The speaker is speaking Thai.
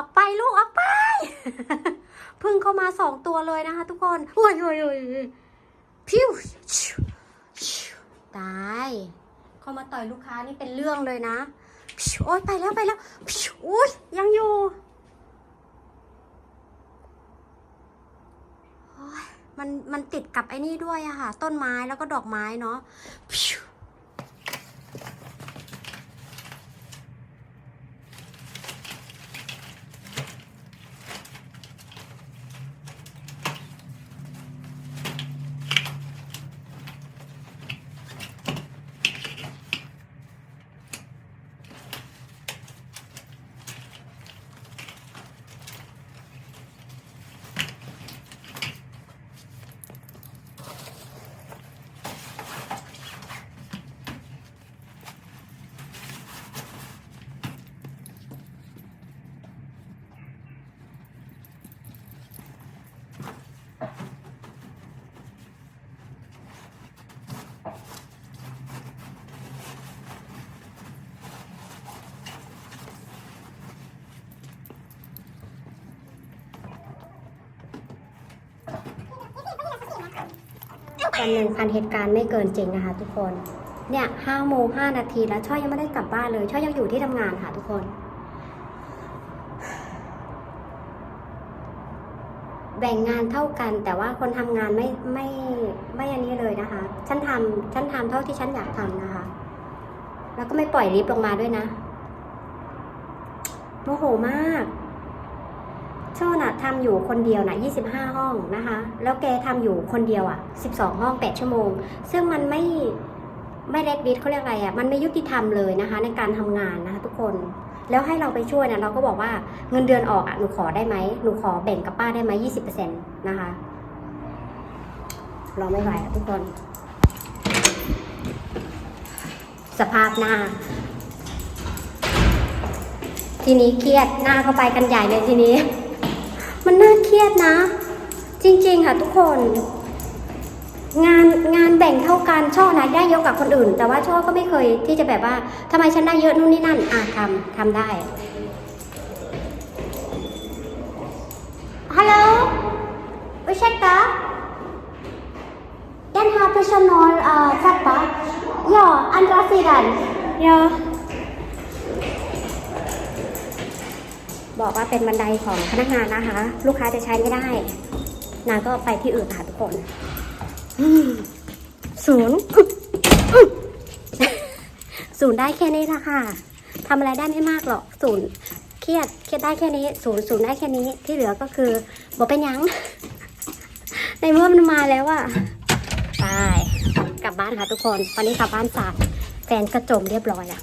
อกไปลูกออกไป พึ่งเข้ามาสองตัวเลยนะคะ ทุกคนโอ้ยโอ้ยโอ้ยพิวชิวตาย เข้ามาต่อยลูกค้านี่เป็นเรื่องเลยนะโอ้ยไปแล้วไปแล้วพิวอุ้ยยังอยู่มันมันติดกับไอ้นี่ด้วยอะค่ะ ต้นไม้แล้วก็ดอกไม้เนาะ พิววันหนึ่งพันเหตุการณ์ไม่เกินจริงนะคะ ทุกคน เนี่ยห้าโมงห้านาทีแล้วช่อยยังไม่ได้กลับบ้านเลยช่อยยังอยู่ที่ทำงานค่ะ ทุกคน แบ่งงานเท่ากันแต่ว่าคนทำงานไม่ไม่ไม่อันนี้เลยนะคะ ฉันทำฉันทำเท่าที่ฉันอยากทำนะคะ แล้วก็ไม่ปล่อยลิฟต์ลงมาด้วยนะโมโหมาก โชน่ะทำอยู่คนเดียวนะ25 ห้องนะคะ แล้วแกทำอยู่คนเดียวอะ 12 ห้อง 8 ชั่วโมง ซึ่งมันไม่ไม่เล็กดิสเขาเรียกอะไรอะ มันไม่ยุติธรรมเลยนะคะ ในการทำงานนะคะทุกคน แล้วให้เราไปช่วยเนี่ยเราก็บอกว่าเงินเดือนออกอะหนูขอได้ไหมหนูขอแบ่งกับป้าได้ไหม20%นนะคะรอไม่ไหวอะทุกคน สภาพหน้า ทีนี้เครียดหน้าเข้าไปกันใหญ่เลยทีนี้ มันน่าเครียดนะ จริงๆค่ะทุกคน งานงานแบ่งเท่ากันช่อนะได้เยอะกว่าคนอื่น แต่ว่าช่อก็ไม่เคยที่จะแบบว่าทำไมฉันได้เยอะนู่นนี่นั่นอะทำทำได้ฮัลโหล ursäkta den här personal uh, trappa ja andra sidan ja บอกว่าเป็นบันไดของพนักงานนะคะ ลูกค้าจะใช้ไม่ได้ นางก็ไปที่อื่นค่ะทุกคนศูนย์ศูนย์ได้แค่นี้ละค่ะทำอะไรได้ไม่มากหรอกศูนย์เครียดเครียดได้แค่นี้ ศูนย์ศูนย์ได้แค่นี้ที่เหลือก็คือบอกเป็นยัง ในเมื่อมันมาแล้วอะไปกลับบ้านค่ะทุกคนตอนนี้กลับบ้านสายแฟนกระจมเรียบร้อยอะ